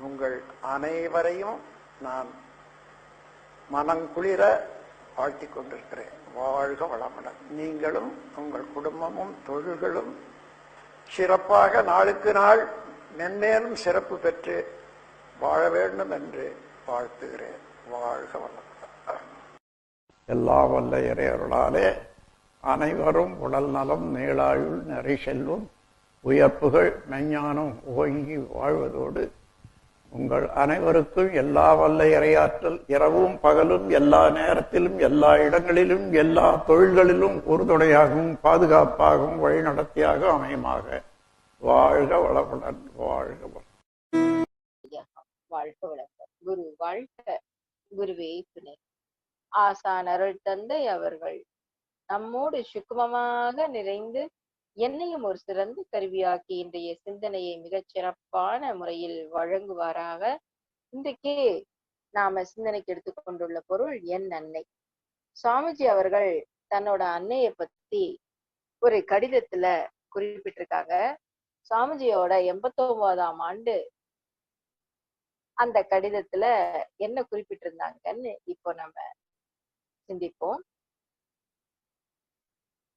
உங்கள் அனைவரையும் நான் மனங்குளிர வாழ்த்திக் கொண்டிருக்கிறேன். வாழ்க வளமுடன். நீங்களும் உங்கள் குடும்பமும் தொழில்களும் சிறப்பாக நாளுக்கு நாள் மென்மேலும் சிறப்பு பெற்று வாழ வேண்டும் என்று வாழ்த்துகிறேன். வாழ்க வளமுடன். எல்லா வல்ல இறையருளாலே அனைவரும் உடல் நலம் நீளாயுள் நிறை செல்வம் உயர்ப்புகள் மெஞ்ஞானம் ஓங்கி வாழ்வதோடு உங்கள் அனைவருக்கும் எல்லா வல்ல இறையாற்றல் இரவும் பகலும் எல்லா நேரத்திலும் எல்லா இடங்களிலும் எல்லா தொழில்களிலும் உறுதுணையாகவும் பாதுகாப்பாகவும் வழிநடத்தியாக அமையுமாக. வாழ்க வளமுடன் வாழ்க வாழ்க வளர்க்க குரு வாழ்க குருவே துணை. ஆசான் அருள் தந்தை அவர்கள் நம்மோடு சுக்குமமாக நிறைந்து என்னையும் ஒரு சிறந்த கருவியாக்கி இன்றைய சிந்தனையை மிகச் சிறப்பான முறையில் வழங்குவாராக. இன்றைக்கு நாம சிந்தனைக்கு எடுத்துக்கொண்டுள்ள பொருள் என் அன்னை. சுவாமிஜி அவர்கள் தன்னோட அன்னையை பத்தி ஒரு கடிதத்துல குறிப்பிட்டிருக்காங்க. சுவாமிஜியோட எண்பத்தொன்பதாம் ஆண்டு அந்த கடிதத்துல என்ன குறிப்பிட்டிருந்தாங்கன்னு இப்போ நம்ம சிந்திப்போம்.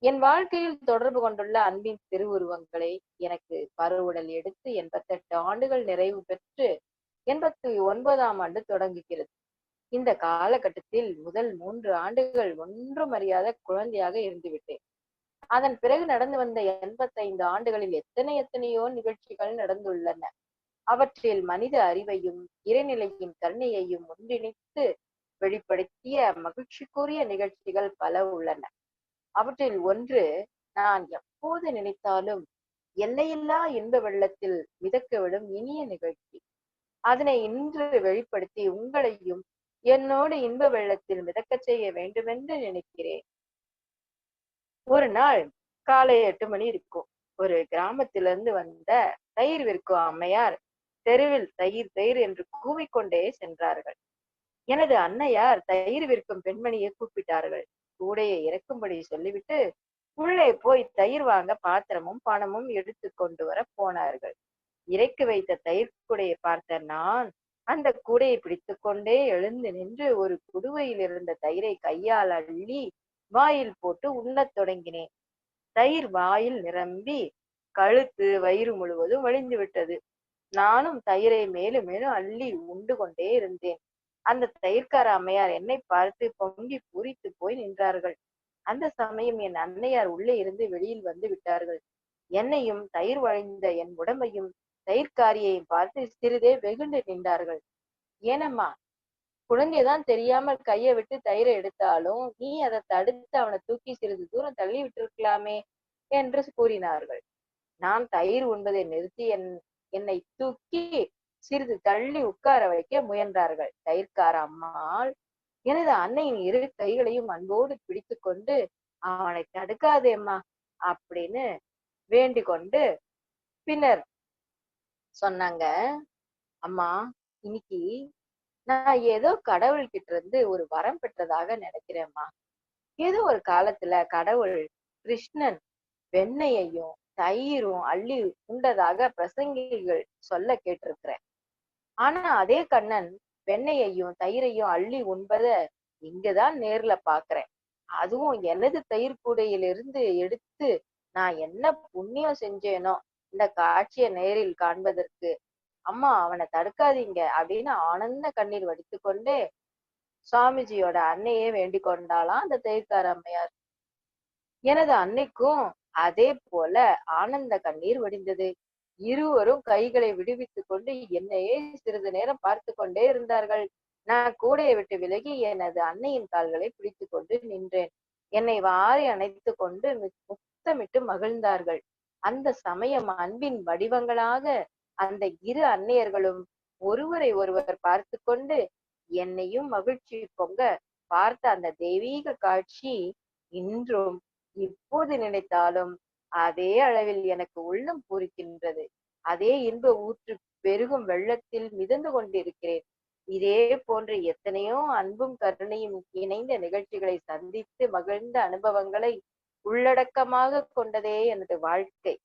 என் வாழ்க்கையில் தொடர்பு கொண்டுள்ள அன்பின் திருவுருவங்களை எனக்கு பருவுடல் எடுத்து எண்பத்தெட்டு ஆண்டுகள் நிறைவு பெற்று எண்பத்தி ஒன்பதாம் ஆண்டு தொடங்குகிறது. இந்த காலகட்டத்தில் முதல் மூன்று ஆண்டுகள் ஒன்றும் அறியாத குழந்தையாக இருந்துவிட்டேன். அதன் பிறகு நடந்து வந்த எண்பத்தைந்து ஆண்டுகளில் எத்தனை எத்தனையோ நிகழ்ச்சிகள் நடந்துள்ளன. அவற்றில் மனித அறிவையும் இறைநிலையின் கருணையையும் ஒன்றிணைத்து வெளிப்படுத்திய மகிழ்ச்சிக்குரிய நிகழ்ச்சிகள் பல உள்ளன. அவற்றில் ஒன்று நான் எப்போது நினைத்தாலும் எல்லையில்லா இன்ப வெள்ளத்தில் மிதக்க விடும் இனிய நிகழ்ச்சி. அதனை இன்று வெளிப்படுத்தி உங்களையும் என்னோடு இன்ப வெள்ளத்தில் மிதக்கச் செய்ய வேண்டுமென்று நினைக்கிறேன். ஒரு நாள் காலை எட்டு மணி இருக்கும். ஒரு கிராமத்திலிருந்து வந்த தயிர் விற்கும் அம்மையார் தெருவில் தயிர் தயிர் என்று கூவிக்கொண்டே சென்றார்கள். எனது அன்னையார் தயிர் விற்கும் பெண்மணியை கூப்பிட்டார்கள். கூடையை இறக்கும்படி சொல்லிவிட்டு உள்ளே போய் தயிர் வாங்க பாத்திரமும் பணமும் எடுத்து கொண்டு வர போனார்கள். இறக்கி வைத்த தயிர் கூடையை பார்த்த நான் அந்த கூடையை பிடித்து கொண்டே எழுந்து நின்று ஒரு குடுவையில் இருந்த தயிரை கையால் அள்ளி வாயில் போட்டு உண்ணத் தொடங்கினேன். தயிர் வாயில் நிரம்பி கழுத்து வயிறு முழுவதும் வழிந்து விட்டது. நானும் தயிரை மேலும் மேலும் அள்ளி உண்டு கொண்டே இருந்தேன். அந்த தயிர்க்கார அம்மையார் என்னை பார்த்து பொங்கி பூரித்து போய் நின்றார்கள். அந்த சமயம் என் அன்னையார் உள்ளே இருந்து வெளியில் வந்து விட்டார்கள். என்னையும் தயிர் வழிந்த என் உடம்பையும் தயிர்காரியையும் பார்த்து சிறிதே வெகுண்டு நின்றார்கள். ஏனம்மா குழந்தைதான் தெரியாமல் கையை விட்டு தயிரை எடுத்தாலும் நீ அதை தடுத்து அவனை தூக்கி சிறிது தூரம் தள்ளி விட்டிருக்கலாமே என்று கூறினார்கள். நான் தயிர் உண்பதை நிறுத்தி என் என்னை தூக்கி சிறிது தள்ளி உட்கார வைக்க முயன்றார்கள். தயிர்கார அம்மாள் எனது அன்னையின் இரு கைகளையும் அன்போடு பிடித்து கொண்டு அவனை தடுக்காதேம்மா அப்படின்னு வேண்டி கொண்டு பின்னர் சொன்னாங்க. அம்மா இன்னைக்கு நான் ஏதோ கடவுள் கிட்ட இருந்து ஒரு வரம் பெற்றதாக நினைக்கிறேம்மா. ஏதோ ஒரு காலத்துல கடவுள் கிருஷ்ணன் வெண்ணெயையும் தயிரும் அள்ளி உண்டதாக பிரசங்கிகள் சொல்ல கேட்டிருக்கிறேன். ஆனா அதே கண்ணன் வெண்ணையையும் தயிரையும் அள்ளி உண்பத இங்கதான் நேர்ல பாக்குறேன். அதுவும் எனது தயிர் கூடையிலிருந்து எடுத்து நான் என்ன புண்ணியம் செஞ்சேனோ இந்த காட்சியை நேரில் காண்பதற்கு. அம்மா அவனை தடுக்காதீங்க அப்படின்னு ஆனந்த கண்ணீர் வடித்து கொண்டே சுவாமிஜியோட அன்னையே வேண்டிக் கொண்டாலாம் அந்த தயிர்கார அம்மையார். எனது அன்னைக்கும் அதே போல ஆனந்த கண்ணீர் வடிந்தது. இருவரும் கைகளை விடுவித்துக் கொண்டு என்னையே சிறிது நேரம் பார்த்து கொண்டே இருந்தார்கள். நான் கூடையை விட்டு விலகி எனது அன்னையின் கால்களை பிடித்து கொண்டு நின்றேன். என்னை வாரி அணைத்து கொண்டு முத்தமிட்டு மகிழ்ந்தார்கள். அந்த சமயம் அன்பின் வடிவங்களாக அந்த இரு அன்னையர்களும் ஒருவரை ஒருவர் பார்த்து கொண்டு என்னையும் மகிழ்ச்சி பொங்க பார்த்த அந்த தெய்வீக காட்சி இன்றும் இப்போது நினைத்தாலும் அதே அளவில் எனக்கு உள்ளம் பூரிக்கின்றது. அதே இன்ப ஊற்று பெருகும் வெள்ளத்தில் மிதந்து கொண்டிருக்கிறேன். இதே போன்ற எத்தனையோ அன்பும் கருணையும் இணைந்த நிகழ்ச்சிகளை சந்தித்து மகிழ்ந்த அனுபவங்களை உள்ளடக்கமாக கொண்டதே எனது வாழ்க்கை.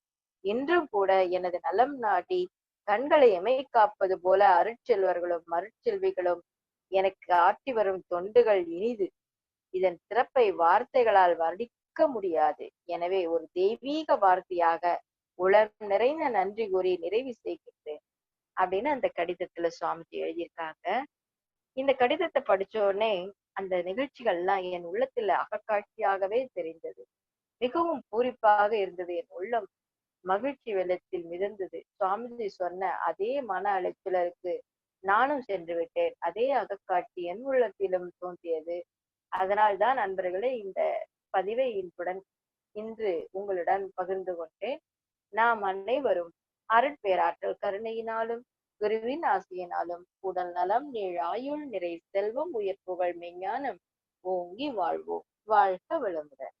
இன்றும் கூட எனது நலம் நாட்டி கண்களை எமை காப்பது போல அருட்செல்வர்களும் மருட்செல்விகளும் எனக்கு ஆற்றி வரும் தொண்டுகள் இனிது. இதன் சிறப்பை வார்த்தைகளால் மறுக்க முடியாது. எனவே ஒரு தெய்வீக வார்த்தையாக உளம் நிறைந்த நன்றி கூறி நிறைவு செய்கின்றேன் அப்படின்னு அந்த கடிதத்துல சுவாமிஜி எழுதியிருக்காங்க. இந்த கடிதத்தை படிச்ச உடனே அந்த நிகழ்ச்சிகள்லாம் என் உள்ளத்துல அகக்காட்சியாகவே தெரிந்தது. மிகவும் பூரிப்பாக இருந்தது. என் உள்ளம் மகிழ்ச்சி வெள்ளத்தில் மிதந்தது. சுவாமிஜி சொன்ன அதே மன அழைச்சலருக்கு நானும் சென்று விட்டேன். அதே அகக்காட்சி என் உள்ளத்திலும் தோன்றியது. அதனால்தான் நண்பர்களே இந்த பதிவை இன்புடன் இன்று உங்களுடன் பகிர்ந்து கொண்டேன். நாம் அனைவரும் அருட்பேராற்றல் கருணையினாலும் குருவின் ஆசையினாலும் உடல் நலம் நீழ் ஆயுள் நிறை செல்வம் உயர் புகழ் மெஞ்ஞானம் ஓங்கி வாழ்வோம். வாழ்க வளமுடன்.